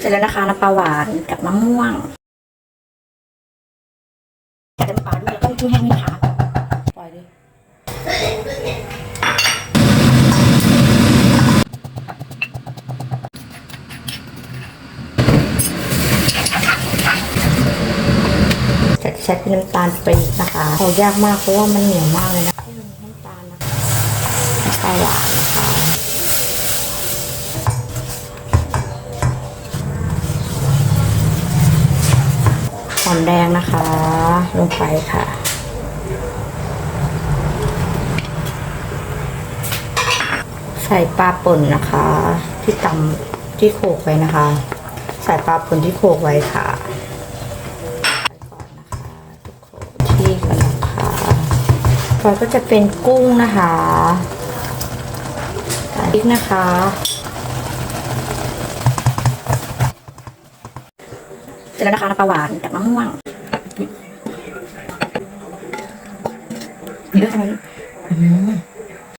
เสร็จแล้วนะคะน้ำปลาหวานกับมะม่วงใส่น้ำปลาด้วยแล้วก็กุ้งแห้งนี่ค่ะปล่อยดิจะใช้เป็นน้ำตาลปี๊บนะคะเอายากมากเพราะว่ามันเหนียวมากเลยนะน้ำตาลนะคะน้ำปลาหวานนะคะ อมแดงนะคะ ลงไปค่ะ ใส่ปลาป่นนะคะ ที่ตำที่โขลกไว้นะคะ ใส่ปลาป่นที่โขลกไว้ค่ะใส่ก่อนนะคะทุกคนที่นะคะต่อก็จะเป็นกุ้งนะคะพริกนะคะ ร็จแล้วนะคะน้ำปลาหวานกับมะม่วงเยอะจังเลยอืม